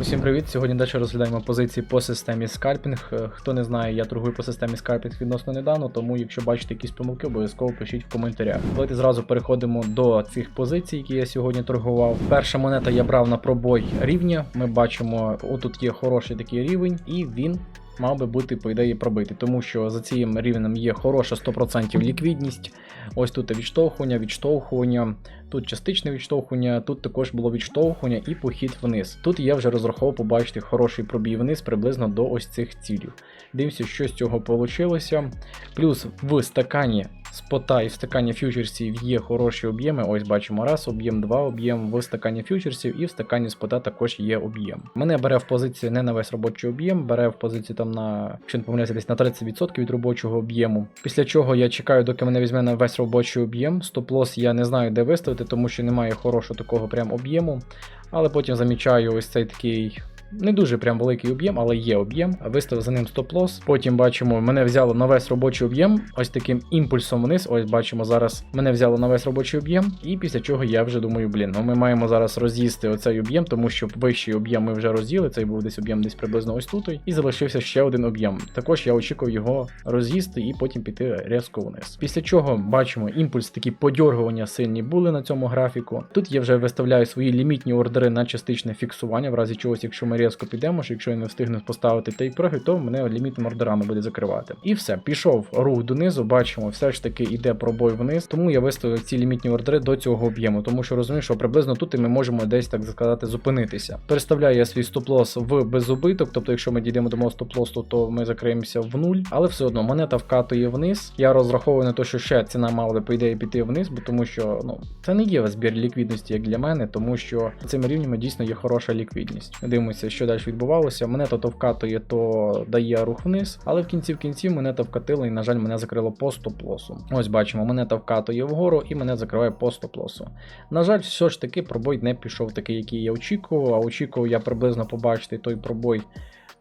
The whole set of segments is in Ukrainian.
Усім привіт! Сьогодні далі розглядаємо позиції по системі скальпінг. Е, Хто не знає, я торгую по системі скальпінг відносно недавно, тому якщо бачите якісь помилки, обов'язково пишіть в коментарях. Давайте зразу переходимо до цих позицій, які я сьогодні торгував. Перша монета я брав на пробой рівня. Ми бачимо, отут є хороший такий рівень, і він. Мав би бути, по ідеї, пробитий, тому що за цим рівнем є хороша 100% ліквідність. Ось тут відштовхування, відштовхування, тут частичне відштовхування, тут також було відштовхування і похід вниз. Тут я вже розраховував побачити хороший пробій вниз приблизно до ось цих цілів. Дивимося, що з цього вийшло. Плюс в стакані спота і в стакані фьючерсів є хороші об'єми. Ось бачимо раз об'єм, два об'єм в стакані фьючерсів і в стакані спота також є об'єм. Мене бере в позицію не на весь робочий об'єм, бере в позицію там на, якщо не помиляюся, десь на 30% від робочого об'єму. Після чого я чекаю, доки мене візьме на весь робочий об'єм. Стоп-лос я не знаю, де виставити, тому що немає хорошого такого прям об'єму. Але потім замічаю ось цей такий не дуже прям великий об'єм, але є об'єм. Виставив за ним стоп-лос. Потім бачимо, мене взяло на весь робочий об'єм. Ось таким імпульсом вниз. Ось бачимо зараз. Мене взяло на весь робочий об'єм. І після чого я вже думаю, блін, ну ми маємо зараз роз'їсти оцей об'єм, тому що вищий об'єм ми вже роз'їли. Цей був десь об'єм десь приблизно ось тут. І залишився ще один об'єм. Також я очікував його роз'їсти і потім піти різко вниз. Після чого бачимо імпульс, такі подьоргування сильні були на цьому графіку. Тут я вже виставляю свої лімітні ордери на частичне фіксування, в разі чогось, якщо ми різко підемо, що якщо я не встигну поставити той профіль, то мене лімітними ордерами буде закривати. І все, пішов рух донизу, бачимо, все ж таки йде пробой вниз. Тому я виставив ці лімітні ордери до цього об'єму, тому що розумію, що приблизно тут і ми можемо десь так сказати зупинитися. Переставляю я свій стоп-лос в безубиток, тобто, якщо ми дійдемо до мого стоп-лосу, то ми закриємося в нуль, але все одно монета вкатує вниз. Я розраховую на те, що ще ціна мала по ідеї піти вниз, бо тому що ну це не є збір ліквідності як для мене, тому що цими рівнями дійсно є хороша ліквідність. Дивимося, що далі відбувалося. Монета то то вкатує, то дає рух вниз, але в кінці в кінці монета вкатила і, на жаль, мене закрило по стоп-лосу. Ось бачимо, монета вкатує вгору і мене закриває по стоп-лосу. На жаль, все ж таки пробой не пішов такий, який я очікував, а очікував я приблизно побачити той пробой.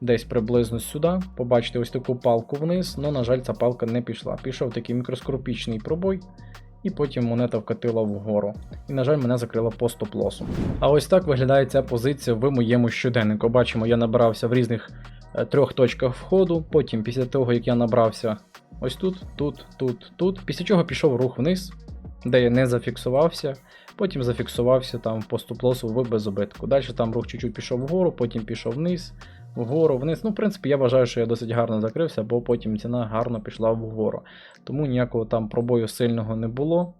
Десь приблизно сюди, побачити ось таку палку вниз, але, на жаль, ця палка не пішла. Пішов такий мікроскопічний пробой, і потім монета вкатила вгору. І, на жаль, мене закрило по стоп-лосу. А ось так виглядає ця позиція в моєму щоденнику. Бачимо, я набрався в різних е, трьох точках входу. Потім, після того, як я набрався ось тут, тут, тут, тут, після чого пішов рух вниз, де я не зафіксувався. Потім зафіксувався там по стоп-лосу в безубитку. Далі там рух чуть-чуть пішов вгору, потім пішов вниз, вгору, вниз. Ну, в принципі, я вважаю, що я досить гарно закрився, бо потім ціна гарно пішла вгору. Тому ніякого там пробою сильного не було.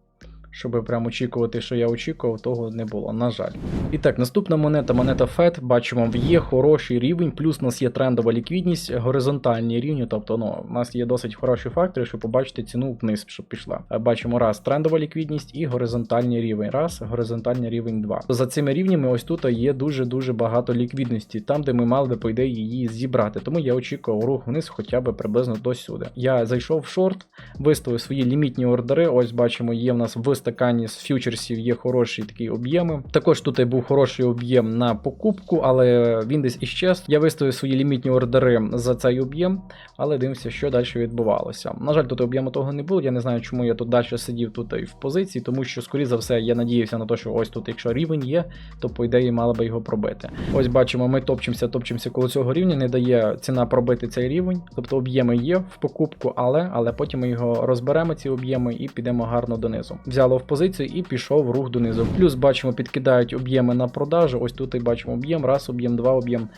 Щоб прям очікувати, що я очікував, того не було, на жаль. І так, наступна монета, монета FED, бачимо, є хороший рівень, плюс у нас є трендова ліквідність, горизонтальні рівні, тобто ну, у нас є досить хороші фактори, щоб побачити ціну вниз, щоб пішла. Е, Бачимо раз трендова ліквідність і горизонтальний рівень. Раз, горизонтальний рівень 2. За цими рівнями, ось тут є дуже-дуже багато ліквідності, там, де ми мали би, по ідеї, її зібрати. Тому я очікував рух вниз хоча б приблизно до сюди. Я зайшов в шорт, виставив свої лімітні ордери. Ось бачимо, є в нас в стакані з фьючерсів є хороші такі об'єми. Також тут і був хороший об'єм на покупку, але він десь іщез. Я виставив свої лімітні ордери за цей об'єм, але дивимося, що далі відбувалося. На жаль, тут об'єму того не було. Я не знаю, чому я тут далі сидів тут і в позиції, тому що, скоріше за все, я надіявся на те, що ось тут, якщо рівень є, то по ідеї мала би його пробити. Ось бачимо, ми топчемося, топчемося коло цього рівня, не дає ціна пробити цей рівень. Тобто об'єми є в покупку, але, але потім ми його розберемо, ці об'єми, і підемо гарно донизу. Взяло в позицію і пішов рух донизу. Плюс бачимо, підкидають об'єми на продажу. Ось тут і бачимо об'єм, раз, об'єм, два об'єм.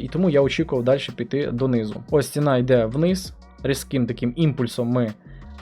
І тому я очікував далі піти донизу. Ось ціна йде вниз. Різким таким імпульсом ми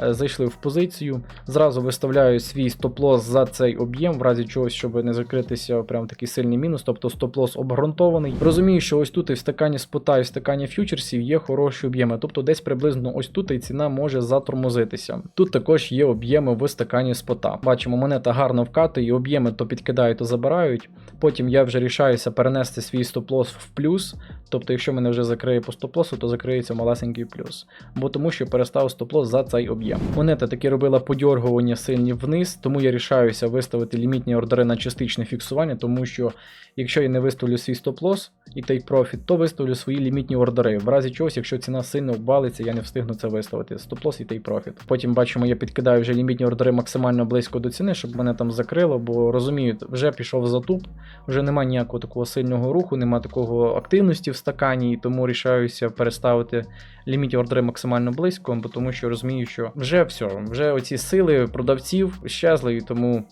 зайшли в позицію. Зразу виставляю свій стоп-лос за цей об'єм, в разі чогось, щоб не закритися прям такий сильний мінус, тобто стоп-лос обґрунтований. Розумію, що ось тут і в стакані спота, і в стакані фьючерсів є хороші об'єми, тобто десь приблизно ось тут і ціна може затормозитися. Тут також є об'єми в стакані спота. Бачимо, монета гарно вкатує, об'єми то підкидають, то забирають. Потім я вже рішаюся перенести свій стоп-лос в плюс. Тобто, якщо мене вже закриє по стоп-лосу, то закриється малесенький плюс. Бо тому що перестав стоп-лос за цей об'єм. Об'єм. Монета таки робила подьоргування сильні вниз, тому я рішаюся виставити лімітні ордери на частичне фіксування, тому що якщо я не виставлю свій стоп-лосс і take profit, то виставлю свої лімітні ордери. В разі чогось, якщо ціна сильно обвалиться, я не встигну це виставити. Стоп-лосс і take profit. Потім бачимо, я підкидаю вже лімітні ордери максимально близько до ціни, щоб мене там закрило, бо розумію, вже пішов затуп, вже немає ніякого такого сильного руху, немає такого активності в стакані, і тому рішаюся переставити лімітні ордери максимально близько, тому що розумію, що вже все, вже оці сили продавців щезли, і тому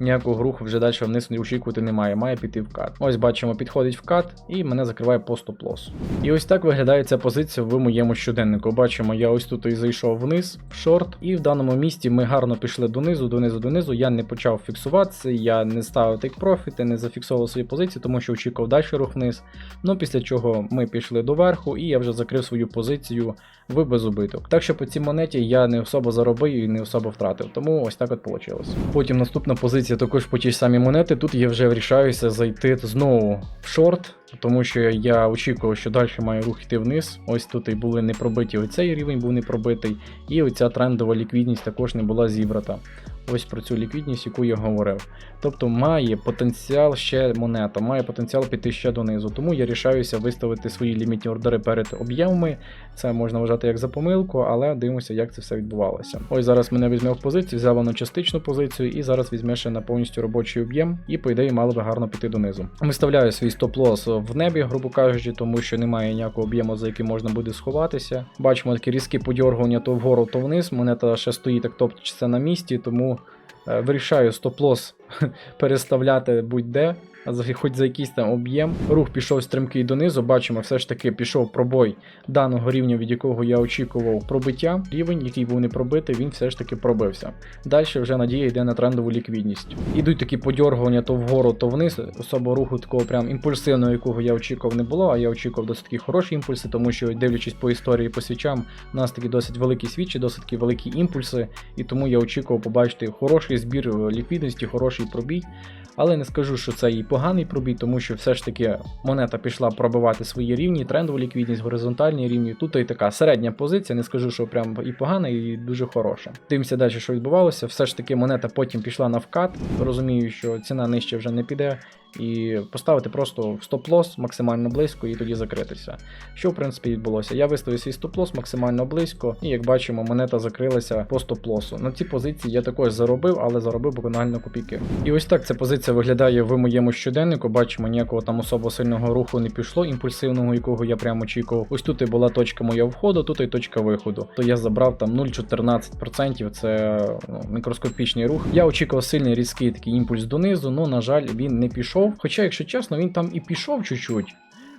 ніякого руху вже далі вниз очікувати немає, має піти в кат. Ось бачимо, підходить в кат і мене закриває по стоп-лосу. І ось так виглядає ця позиція в моєму щоденнику. Бачимо, я ось тут і зайшов вниз в шорт, і в даному місці ми гарно пішли донизу, донизу, донизу. Я не почав фіксуватися, я не ставив тейк профіти, не зафіксував свої позиції, тому що очікував далі рух вниз. Ну після чого ми пішли до верху, і я вже закрив свою позицію в безубиток. Так що по цій монеті я не особо заробив і не особо втратив. Тому ось так от вийшло. Потім наступна позиція також по тій самій монети. Тут я вже вирішаюся зайти знову в шорт. Тому що я очікував, що далі має рух йти вниз. Ось тут і були не пробиті. Оцей рівень був не пробитий, і оця трендова ліквідність також не була зібрата. Ось про цю ліквідність, яку я говорив. Тобто має потенціал ще монета, має потенціал піти ще донизу. Тому я рішаюся виставити свої лімітні ордери перед об'ємами. Це можна вважати як за помилку, але дивимося, як це все відбувалося. Ось зараз мене візьме в позицію, взяла на частичну позицію, і зараз візьме ще на повністю робочий об'єм, і по ідеї мало би гарно піти донизу. Виставляю свій стоп-лосс в небі, грубо кажучи, тому що немає ніякого об'єму, за який можна буде сховатися. Бачимо такі різкі подьоргування то вгору, то вниз. Монета ще стоїть так топчеться на місці, тому е, вирішаю стоп-лосс переставляти будь-де. Хоч за якийсь там об'єм. Рух пішов стрімкий донизу. Бачимо, все ж таки пішов пробой даного рівня, від якого я очікував пробиття. Рівень, який був не пробитий, він все ж таки пробився. Далі вже надія йде на трендову ліквідність. Ідуть такі подьоргування то вгору, то вниз. Особо руху такого прям імпульсивного, якого я очікував, не було. А я очікував досить таки хороші імпульси, тому що дивлячись по історії по свічам, у нас такі досить великі свічі, досить таки великі імпульси, і тому я очікував побачити хороший збір е, ліквідності, хороший пробій. Але не скажу, що це і поганий пробій, тому що все ж таки монета пішла пробивати свої рівні, трендову ліквідність, горизонтальні рівні. Тут і така середня позиція, не скажу, що прям і погана, і дуже хороша. Дивимося далі, що відбувалося. Все ж таки монета потім пішла на вкат. Розумію, що ціна нижче вже не піде. І поставити просто в стоп-лосс максимально близько і тоді закритися. Що в принципі відбулося? Я виставив свій стоп-лосс максимально близько, і як бачимо, монета закрилася по стоп-лоссу. На ці позиції я також заробив, але заробив буквально копійки. І ось так ця позиція виглядає в моєму щоденнику. Бачимо, ніякого там особо сильного руху не пішло, імпульсивного, якого я прямо очікував. Ось тут і була точка моя входу, тут і точка виходу. То я забрав там 0,14%, це ну, мікроскопічний рух. Я очікував сильний різкий такий імпульс донизу, але на жаль, він не пішов. Хоча, якщо чесно, він там і пішов чуть-чуть.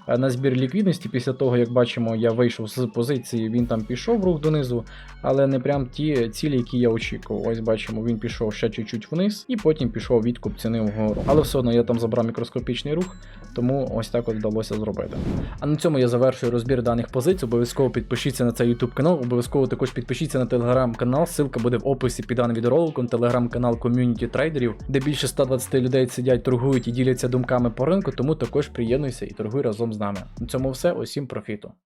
Е, На збір ліквідності, після того, як бачимо, я вийшов з позиції, він там пішов рух донизу, але не прям ті цілі, які я очікував. Ось бачимо, він пішов ще чуть-чуть вниз, і потім пішов відкуп ціни вгору. Але все одно я там забрав мікроскопічний рух, тому ось так от вдалося зробити. А на цьому я завершую розбір даних позицій. Обов'язково підпишіться на цей YouTube канал, обов'язково також підпишіться на телеграм-канал. Ссылка буде в описі під даним відеороликом. Телеграм-канал ком'юніті трейдерів, де більше 120 людей сидять, торгують і діляться думками по ринку, тому також приєднуйся і торгуй разом з нами. На цьому все, усім профіту.